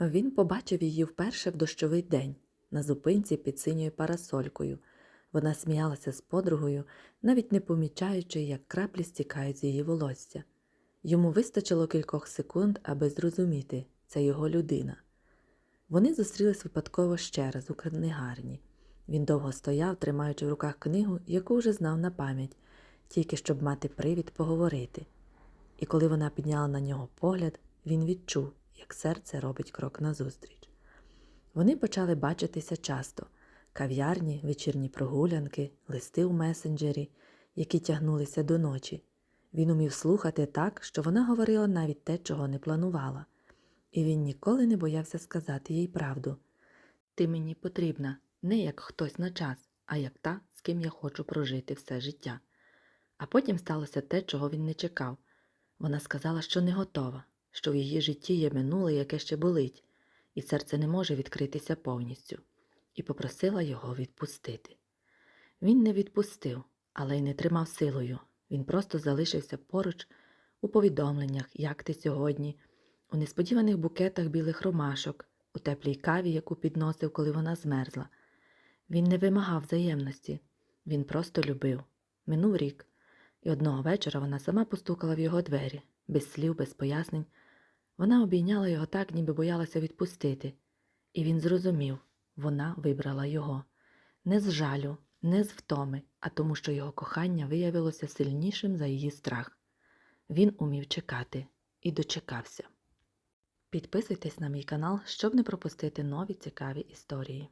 Він побачив її вперше в дощовий день на зупинці під синьою парасолькою. Вона сміялася з подругою, навіть не помічаючи, як краплі стікають з її волосся. Йому вистачило кількох секунд, аби зрозуміти це його людина. Вони зустрілись випадково ще раз у книгарні. Він довго стояв, тримаючи в руках книгу, яку вже знав на пам'ять, тільки щоб мати привід поговорити. І коли вона підняла на нього погляд, він відчув, як серце робить крок назустріч. Вони почали бачитися часто кав'ярні, вечірні прогулянки, листи у месенджері, які тягнулися до ночі. Він умів слухати так, що вона говорила навіть те, чого не планувала, і він ніколи не боявся сказати їй правду. Ти мені потрібна не як хтось на час, а як та, з ким я хочу прожити все життя. А потім сталося те, чого він не чекав. Вона сказала, що не готова, що в її житті є минуле, яке ще болить, і серце не може відкритися повністю, і попросила його відпустити. Він не відпустив, але й не тримав силою. Він просто залишився поруч у повідомленнях, як ти сьогодні, у несподіваних букетах білих ромашок, у теплій каві, яку підносив, коли вона змерзла. Він не вимагав взаємності, він просто любив. Минув рік, і одного вечора вона сама постукала в його двері, без слів, без пояснень. Вона обійняла його так, ніби боялася відпустити, і він зрозумів вона вибрала його не з жалю, не з втоми, а тому, що його кохання виявилося сильнішим за її страх. Він умів чекати і дочекався. Підписуйтесь на мій канал, щоб не пропустити нові цікаві історії.